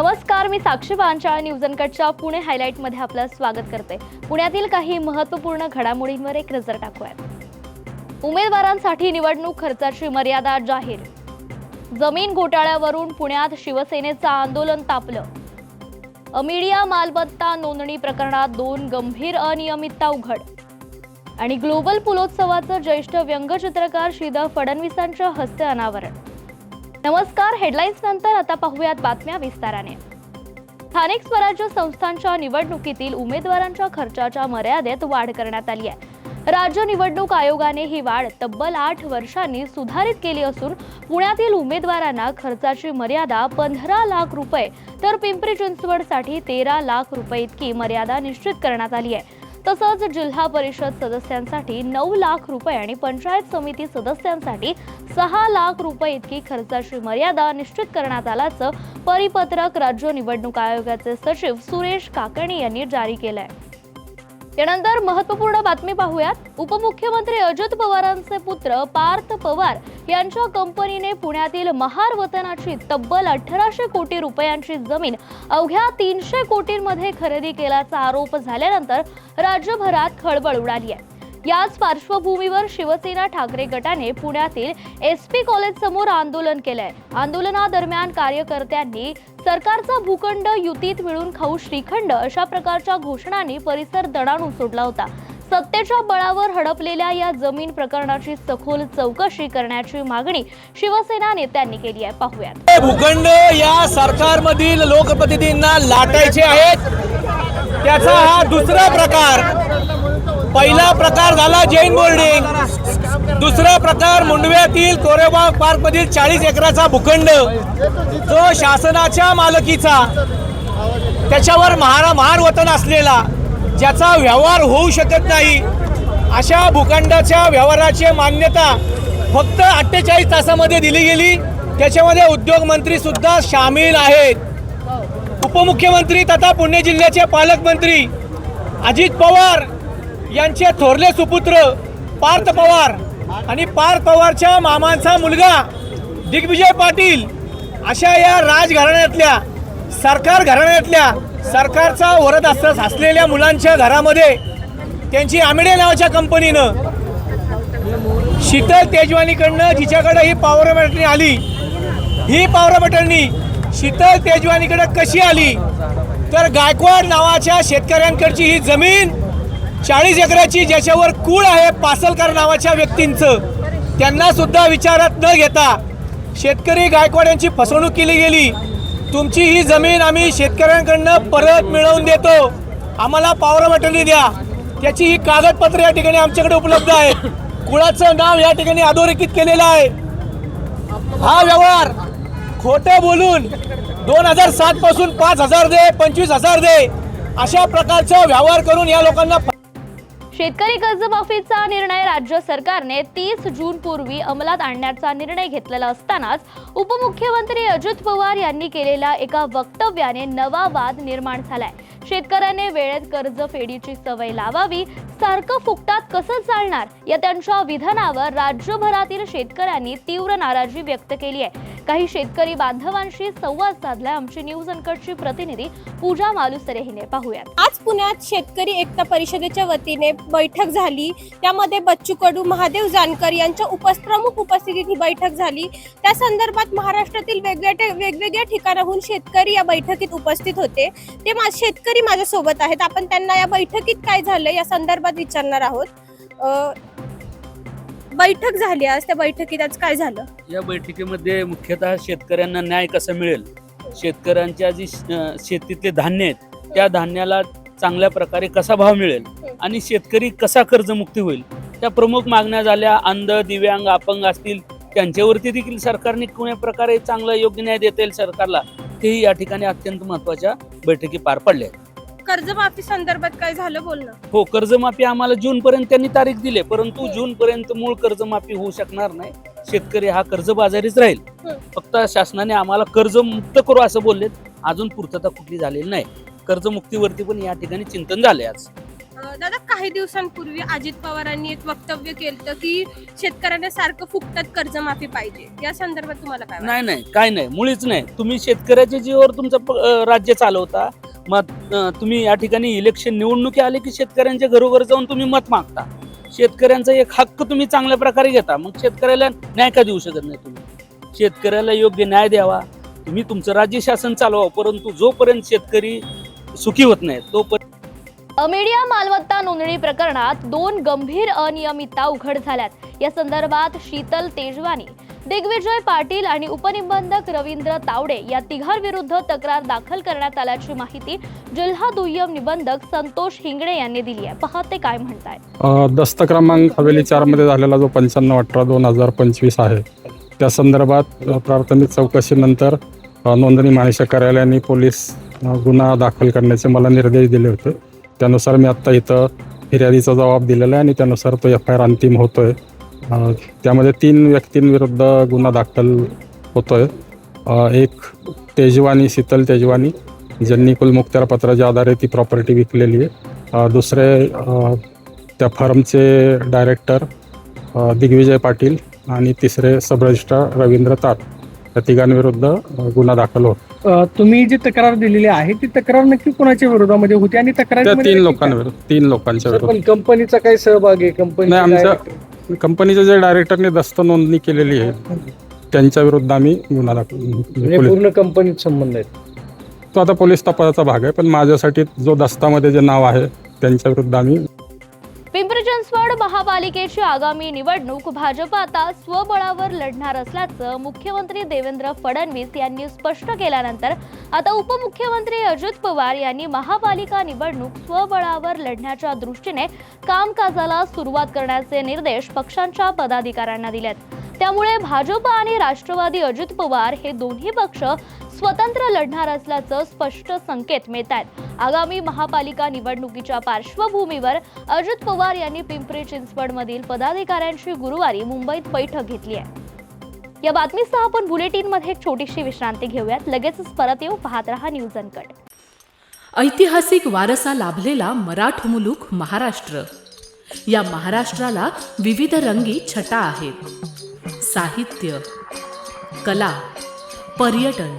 नमस्कार मी साक्षी बांचाळ न्यूज अनकटच्या पुणे हायलाईटमध्ये आपलं स्वागत करते. पुण्यातील काही महत्त्वपूर्ण घडामोडींवर एक नजर टाकूयात. उमेदवारांसाठी निवडणूक खर्चाची मर्यादा जाहीर. जमीन घोटाळ्यावरून पुण्यात शिवसेनेचं आंदोलन तापलं. अमिडिया मालमत्ता नोंदणी प्रकरणात दोन गंभीर अनियमितता उघड. आणि ग्लोबल पुलोत्सवाचं ज्येष्ठ व्यंगचित्रकार श्रीधर फडणवीसांच्या हस्ते अनावरण. नमस्कार हेडलाईन्स नंतर आता पाहूयात बातम्या विस्ताराने. स्थानिक स्वराज्य संस्थांच्या निवडणुकीतील उमेदवारांच्या खर्चाच्या मर्यादेत वाढ करण्यात आली आहे. राज्य निवडणूक आयोगाने ही वाढ तब्बल आठ वर्षांनी सुधारित केली असून पुण्यातील उमेदवारांना खर्चाची मर्यादा पंधरा लाख रुपये तर पिंपरी चिंचवडसाठी तेरा लाख रुपये इतकी मर्यादा निश्चित करण्यात आली आहे. तसंच जिल्हा परिषद सदस्यांसाठी नऊ लाख रुपये आणि पंचायत समिती सदस्यांसाठी सहा लाख रुपये इतकी खर्चाची मर्यादा निश्चित करण्यात आल्याचं परिपत्रक राज्य निवडणूक आयोगाचे सचिव सुरेश काकणी यांनी जारी केलं आहे त्यानंतर महत्त्वपूर्ण बातमी पाहूयात. उपमुख्यमंत्री अजित पवारांचे पुत्र पार्थ पवार यांच्या कंपनीने पुण्यातील महार वतनाची तब्बल अठराशे कोटी रुपयांची जमीन अवघ्या तीनशे कोटींमध्ये खरेदी केल्याचा आरोप झाल्यानंतर राज्यभरात खळबळ उडाली आहे. याच पार्श्वभूमीवर शिवसेना ठाकरे गटाने पुण्यातील एस पी कॉलेज समोर आंदोलन केलंय. आंदोलनादरम्यान कार्यकर्त्यांनी सरकारचा भूखंड युतीत मिळून खाऊ श्रीखंड अशा प्रकारच्या घोषणांनी परिसर दणाणून सोडला होता. सत्तेच्या बळावर हडपलेल्या या जमीन प्रकरणाची सखोल चौकशी करण्याची मागणी शिवसेना नेत्यांनी केली आहे. पाहूयात. भूखंड या सरकारमधील लोकप्रतिनिधींना लाटायचे आहेत. त्याचा हा दुसरा प्रकार पहिला प्रकार झाला जैन बोर्डिंग. दुसरा प्रकार मुंडव्यातील कोरेगाव पार्क मधील चाळीस एकराचा भूखंड. जो शासनाच्या मालकीचा. त्याच्यावर महारा महार वतन असलेला. ज्याचा व्यवहार होऊ शकत नाही. अशा भूखंडाच्या व्यवहाराची मान्यता फक्त अठ्ठेचाळीस तासामध्ये दिली गेली. त्याच्यामध्ये उद्योग मंत्री सुद्धा सामील आहेत. उपमुख्यमंत्री तथा पुणे जिल्ह्याचे पालकमंत्री अजित पवार यांचे थोरले सुपुत्र पार्थ पवार आणि पार्थ पवारच्या मामांचा मुलगा दिग्विजय पाटील अशा या राजघराण्यातल्या सरकार घराण्यातल्या सरकारचा वरद असतास असलेल्या मुलांच्या घरामध्ये त्यांची आमिडे नावाच्या कंपनीनं शीतल तेजवानीकडनं जिच्याकडे ही पावर बटणी आली ही पावर बटणी शीतल तेजवानीकडे कशी आली तर गायकवाड नावाच्या शेतकऱ्यांकडची ही जमीन चाळीस एकराची ज्याच्यावर कूळ आहे पासलकर नावाच्या व्यक्तींचं त्यांना सुद्धा विचारात न घेता शेतकरी गायकवाड यांची फसवणूक केली गेली. तुमची ही जमीन आम्ही शेतकऱ्यांकडनं परत मिळवून देतो. आम्हाला पावर बटणी द्या. त्याची ही कागदपत्र या ठिकाणी आमच्याकडे उपलब्ध आहेत. कुळाचं नाव या ठिकाणी अधोरेखित केलेलं आहे. हा व्यवहार खोटं बोलून दोन हजार सात पासून पाच हजार दे पंचवीस हजार दे अशा प्रकारचा व्यवहार करून या लोकांना शेतकरी कर्जमाफीचा निर्णय राज्य सरकारने तीस जून पूर्वी अंमलात आणण्याचा निर्णय घेतलेला असतानाच उपमुख्यमंत्री अजित पवार यांनी केलेल्या एका वक्तव्याने नवा वाद निर्माण झालाय. शेतकऱ्याने वेळेत कर्ज फेडीची सवय लावावी सारखं फुकटात कसं चालणार या त्यांच्या विधानावर राज्यभरातील शेतकऱ्यांनी तीव्र नाराजी व्यक्त केली आहे. काही शेतकरी बांधवांशी संवाद साधलाय. आमची न्यूज अनकटची प्रतिनिधी पूजा मालुसरे हिने. पाहूयात. आज पुण्यात शेतकरी एकता परिषदेच्या वतीने बैठक झाली. त्यामध्ये बच्चू कडू महादेव जानकर यांच्या उपप्रमुख उपस्थितीत ही बैठक झाली. त्या संदर्भात महाराष्ट्रातील वेगवेगळ्या वेगवेगळ्या ठिकाणाहून शेतकरी या बैठकीत उपस्थित होते. ते मा तरी माझ्यासोबत आहेत. आपण त्यांना या बैठकीत काय झालं या संदर्भात विचारणार आहोत. बैठक झाली आज. त्या बैठकीत आज काय झालं? या बैठकीमध्ये मुख्यतः शेतकऱ्यांना न्याय कसा मिळेल? शेतकऱ्यांच्या जी शेतीतले धान्य आहेत त्या धान्याला चांगल्या प्रकारे कसा भाव मिळेल? आणि शेतकरी कसा कर्जमुक्ती होईल? त्या प्रमुख मागण्या झाल्या. अंध दिव्यांग अपंग असतील त्यांच्यावरती देखील सरकारने कोण्या प्रकारे चांगला योग्य न्याय देता येईल सरकारला? तेही या ठिकाणी अत्यंत महत्त्वाच्या बैठकी पार पडल्या आहेत. कर्जमाफी संदर्भात काय झालं बोलणं? हो कर्जमाफी आम्हाला जून पर्यंत त्यांनी तारीख दिली. परंतु जून पर्यंत मूळ कर्जमाफी होऊ शकणार नाही. शेतकरी हा कर्जबाजारीच राहील. फक्त शासनाने आम्हाला कर्ज मुक्त करू असं बोललेत. अजून पूर्तता कुठली झालेली नाही. कर्जमुक्तीवरती पण या ठिकाणी चिंतन झाले आज. दादा काही दिवसांपूर्वी अजित पवारांनी एक वक्तव्य केलं की शेतकऱ्यांना सारखं फुकटात कर्जमाफी पाहिजे. या संदर्भात तुम्हाला काय? नाही नाही. काय नाही. मुळीच नाही. तुम्ही शेतकऱ्याच्या जीवावर तुमचं राज्य चालवता. मग तुम्ही या ठिकाणी इलेक्शन निवडणुकी आले की शेतकऱ्यांच्या घरोघर जाऊन तुम्ही मत मागता. शेतकऱ्यांचा एक हक्क तुम्ही चांगल्या प्रकारे घेता. मग शेतकऱ्याला न्याय का देऊ शकत नाही तुम्ही? शेतकऱ्याला योग्य न्याय द्यावा. तुम्ही तुमचं राज्य शासन चालवा परंतु जोपर्यंत शेतकरी सुखी होत नाही तोपर्यंत अमेडिया मालमत्ता नोंदणी प्रकरणात दोन गंभीर अनियमितता उघड झाल्यात. या संदर्भात शीतल तेजवानी दिग्विजय पाटील आणि उपनिबंधक रवींद्र तावडे या तिघांविरुद्ध तक्रार दाखल करण्यात आल्याची माहिती जिल्हा दुय्यम निबंधक संतोष हिंगणे यांनी दिली आहे. पहा ते काय म्हणताय दस्त क्रमांक हवेली चारमध्ये झालेला जो पंच्याण्णव अठरा दोन हजार पंचवीस आहे त्या संदर्भात प्राथमिक चौकशीनंतर नोंदणी महानिरीक्षक कार्यालयाने पोलीस गुन्हा दाखल करण्याचे मला निर्देश दिले होते. त्यानुसार मी आत्ता इथं फिर्यादीचा जबाब दिलेला आहे आणि त्यानुसार तो एफ आय आर अंतिम होतोय. अ, त्यामध्ये तीन व्यक्तींविरुद्ध गुन्हा दाखल होतोय. अ, एक तेजवानी शीतल तेजवानी ज्यांनी कुलमुक्त्यार पत्राच्या आधारे ती प्रॉपर्टी विकलेली आहे. अ, दुसरे अ, त्या फर्मचे डायरेक्टर अ, दिग्विजय पाटील आणि तिसरे सब रजिस्ट्रार रवींद्र तात या तिघांविरुद्ध अ, गुन्हा दाखल होत. अ, तुम्ही जी तक्रार दिलेली आहे ती तक्रार नक्की कोणाच्या विरोधामध्ये होती? आणि तक्रार त्या तीन लोकांविरुद्ध तीन लोकांच्या विरुद्ध. पण कंपनीचा काय सहभाग आहे कंपनी नाही आमच्या कंपनीच्या जे डायरेक्टरने दस्त नोंदणी केलेली आहे त्यांच्या विरुद्ध आम्ही गुन्हा दाखल म्हणजे पोलीस- पूर्ण कंपनीत संबंध आहेत? तो आता पोलीस तपासाचा भाग आहे पण माझ्यासाठी जो दस्तामध्ये जे नाव आहे त्यांच्या विरुद्ध आम्ही चिंचवड महापालिकेची आगामी निवडणूक भाजप आता स्वबळावर लढणार असल्याचं मुख्यमंत्री देवेंद्र फडणवीस यांनी स्पष्ट केल्यानंतर आता उपमुख्यमंत्री अजित पवार यांनी महापालिका निवडणूक स्वबळावर लढण्याच्या दृष्टीने कामकाजाला सुरुवात करण्याचे निर्देश पक्षांच्या पदाधिकाऱ्यांना दिलेत. त्यामुळे भाजप आणि राष्ट्रवादी अजित पवार हे दोन्ही पक्ष स्वतंत्र लढणार असल्याचं स्पष्ट संकेत मिळत आहेत. आगामी महापालिका निवडणुकीच्या पार्श्वभूमीवर अजित पवार यांनी पिंपरी चिंचवडमधील पदाधिकाऱ्यांशी गुरुवारी मुंबईत बैठक घेतली आहे. या बातमीसह आपण बुलेटिनमध्ये एक छोटीशी विश्रांती घेऊयात. लगेचच परत येऊ. पाहत रहा न्यूज अनकट ऐतिहासिक वारसा लाभलेला मराठ मुलूक महाराष्ट्र. या महाराष्ट्राला विविध रंगी छटा आहेत. साहित्य कला पर्यटन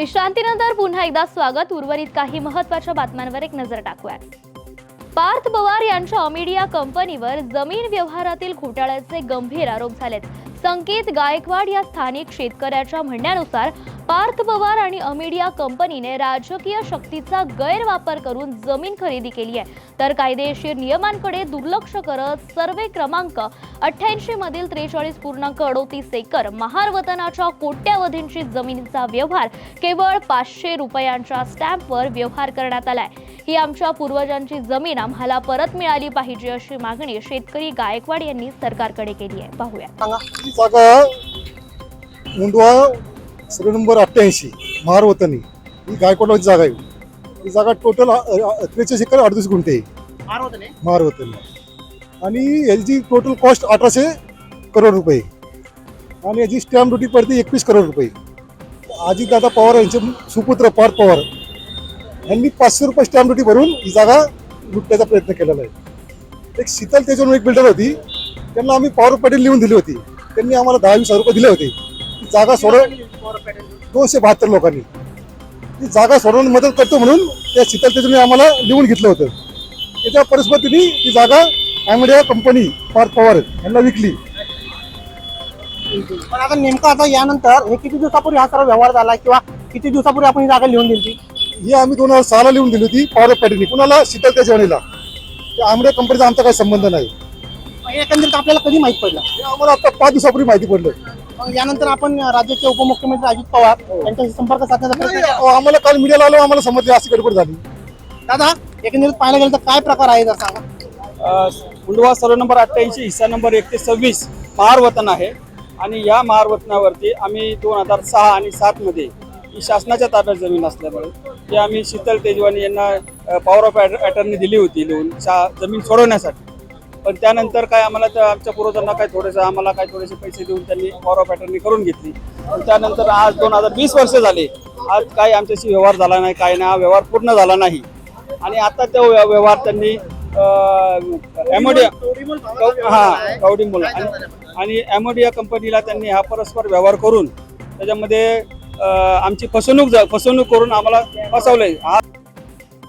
विश्रांतीनंतर पुन्हा एकदा स्वागत. उर्वरित काही महत्त्वाच्या बातम्यांवर एक नजर टाकूया पार्थ पवार यांच्या अमिडिया कंपनीवर जमीन व्यवहारातील घोटाळ्याचे गंभीर आरोप झालेत. संकेत गायकवाड या स्थानिक शेतकऱ्याच्या म्हणण्यानुसार पार्थ पवार आणि अमिडिया कंपनीने राजकीय शक्तीचा गैरवापर करून जमीन खरेदी केली आहे. तर कायदेशीर नियमांकडे दुर्लक्ष करत सर्वे क्रमांक अठ्ठ्याऐंशी मधील त्रेचाळीस पूर्णांक अडोतीस एकर महारवतनाच्या कोट्यावधींची जमिनीचा व्यवहार केवळ पाचशे रुपयांच्या स्टॅम्पवर व्यवहार करण्यात आलाय. ही आमच्या पूर्वजांची जमीन आम्हाला परत मिळाली पाहिजे अशी मागणी शेतकरी गायकवाड यांनी सरकारकडे केली आहे. पाहूया. सर्व नंबर अठ्ठ्याऐंशी महारवतनी ही गायकवाडची जागा आहे. ही जागा टोटल त्रेचाळीस एकर अडतीस गुंठे आहे. महार हॉटेलला आणि याची टोटल कॉस्ट अठराशे करोड रुपये. आणि याची स्टॅम्प ड्युटी पडते एकवीस करोड रुपये. अजितदादा पवार यांचे सुपुत्र पार्थ पवार यांनी पाचशे रुपये स्टॅम्प ड्युटी भरून ही जागा लुटण्याचा प्रयत्न केलेला आहे. एक शीतल तेजून एक बिल्डर होती. त्यांना आम्ही पॉवर पॅटेल लिहून दिली होती. त्यांनी आम्हाला दहा वीस हजार रुपये दिले होते. जागा सोड दोनशे बहात्तर लोकांनी. ती जागा सोडवण्यात मदत करतो म्हणून त्या शीतल तेजूने आम्हाला लिहून घेतलं होतं. त्याच्या परिस्थितीने ती जागा ॲमेडिया कंपनी पार्थ पवार यांना विकली. पण आता नेमकं आता यानंतर हे किती दिवसापूर्वी हा सर्व व्यवहार झाला किंवा किती दिवसापूर्वी आपण ही जागा लिहून दिली? ही आम्ही दोन हजार सहाला लिहून दिली होती पॉवर पॅटेलनी कुणाला? शीतल तेजवानीला त्या आमड्या कंपनीचा आमचा काही संबंध नाही. एकंदरीत आपल्याला कधी माहीत पडलं? हे आम्हाला आता पाच दिवसापूर्वी माहिती पडलं. मग यानंतर आपण राज्याचे उपमुख्यमंत्री अजित पवार यांच्याशी संपर्क साधण्याचा प्रयत्न केला. आम्हाला काल मीडियाला आलो आम्हाला समजले अशी गडबड झाली. दादा एकंदरीत पाहायला गेलं तर काय प्रकार आहे जर सांगा. मुंडवा सर्व नंबर अठ्ठ्याऐंशी हिस्सा नंबर एक ते सव्वीस महार वतन आहे. आणि या महार वतनावरती आम्ही दोन हजार सहा आणि सातमध्ये ही शासनाच्या ताब्यात जमीन असल्यामुळे ती आम्ही शीतल तेजवानी यांना पॉवर ऑफ अटर्नी दिली होती लिहून शा जमीन सोडवण्यासाठी. पण त्यानंतर काय आम्हाला त्या आमच्या पूर्वजांना काय थोडेसे आम्हाला काय थोडेसे पैसे देऊन त्यांनी पॉवर ऑफ करून घेतली. पण त्यानंतर आज दोन हजार वीस वर्ष झाले. आज काय आमच्याशी व्यवहार झाला नाही काय नाही. हा व्यवहार पूर्ण झाला नाही. आणि आता तो व्यवहार त्यांनी एमोडिया हा कवडी मुलं आणि ॲमोडिया कंपनीला त्यांनी हा परस्पर व्यवहार करून त्याच्यामध्ये आमची फसवणूक फसवणूक करून आम्हाला फसवलंय. हा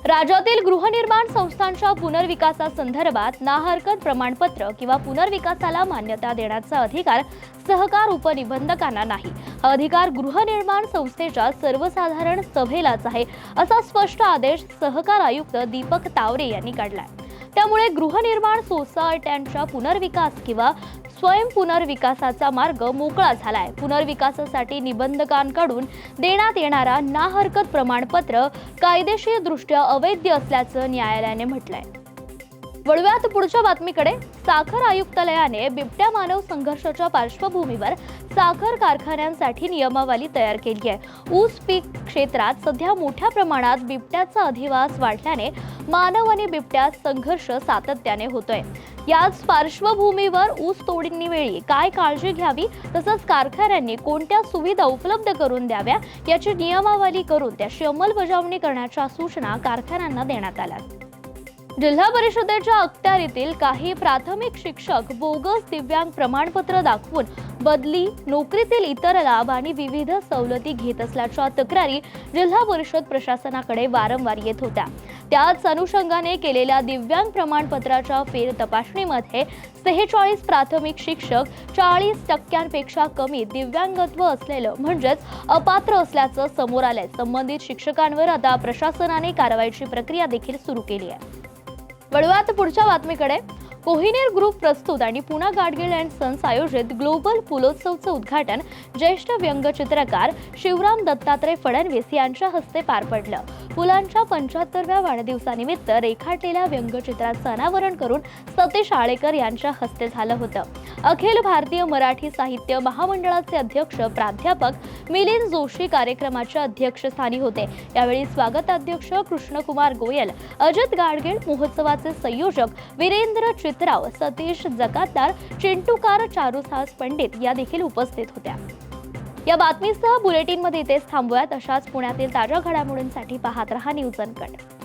राज्यातील गृहनिर्माण संस्थांच्या पुनर्विकासासंदर्भात ना हरकत प्रमाणपत्र किंवा पुनर्विकासाला मान्यता देण्याचा अधिकार सहकार उपनिबंधकांना नाही. हा अधिकार गृहनिर्माण संस्थेच्या सर्वसाधारण सभेलाच आहे असा स्पष्ट आदेश सहकार आयुक्त दीपक तावरे यांनी काढलाय. त्यामुळे गृहनिर्माण सोसायट्यांच्या पुनर्विकास किंवा स्वयं पुनर्विकासाचा मार्ग मोकळा झालाय. पुनर्विकासासाठी निबंधकांकडून देण्यात येणारा ना हरकत प्रमाणपत्र कायदेशीरदृष्ट्या अवैध असल्याचं न्यायालयाने म्हटलंय. वळव्यात पुढच्या बातमीकडे. साखर आयुक्तालयाने बिबट्या मानव संघर्षाच्या पार्श्वभूमीवर साखर कारखान्यांसाठी नियमावली तयार केली आहे. ऊस पीक क्षेत्रात सध्या मोठ्या प्रमाणात बिबट्याचा अधिवास वाढल्याने मानव आणि बिबट्या संघर्ष सातत्याने होतोय. याच पार्श्वभूमीवर ऊस तोडणीवेळी काय काळजी घ्यावी तसंच कारखान्यांनी कोणत्या सुविधा उपलब्ध करून द्याव्या याची नियमावली करून त्याची अंमलबजावणी करण्याच्या सूचना कारखान्यांना देण्यात आल्या. जिल्हा परिषदेच्या अखत्यारीतील काही प्राथमिक शिक्षक बोगस दिव्यांग प्रमाणपत्र दाखवून बदली नोकरीतील इतर लाभ आणि विविध सवलती घेत असल्याच्या तक्रारी जिल्हा परिषद प्रशासनाकडे वारंवार येत होत्या. त्याच अनुषंगाने केलेल्या दिव्यांग प्रमाणपत्राच्या फेर तपासणीमध्ये सेहेचाळीस प्राथमिक शिक्षक चाळीस टक्क्यांपेक्षा कमी दिव्यांगत्व असलेलं म्हणजेच अपात्र असल्याचं समोर आलंय. संबंधित शिक्षकांवर आता प्रशासनाने कारवाईची प्रक्रिया देखील सुरू केली आहे. वळूयात पुढच्या बातमीकडे. कोहिनेर ग्रुप प्रस्तुत आणि पुणा गाडगीळ अँड सन्स आयोजित ग्लोबल पुलोत्सवचं उद्घाटन ज्येष्ठ व्यंगचित्रकार शिवराम दत्तात्रय फडणवीस यांच्या हस्ते पार पडलं. पुलांच्या पंच्याहत्तरव्या वाढदिवसानिमित्त रेखाटलेल्या व्यंगचित्राचं अनावरण करून सतीश आळेकर यांच्या हस्ते झालं होतं. अखिल भारतीय मराठी साहित्य महामंडळाचे अध्यक्ष प्राध्यापक मिलिंद जोशी कार्यक्रमाच्या अध्यक्षस्थानी होते. यावेळी स्वागताध्यक्ष कृष्णकुमार गोयल अजित गाडगीळ महोत्सवाचे संयोजक वीरेंद्र चित्राव सतीश जकातदार चिंटूकार चारुसास पंडित या देखील उपस्थित होत्या. या बातमीसह बुलेटिनमध्ये इथेच थांबूयात. अशाच पुण्यातील ताज्या घडामोडींसाठी पाहत रहा न्यूज अनकट.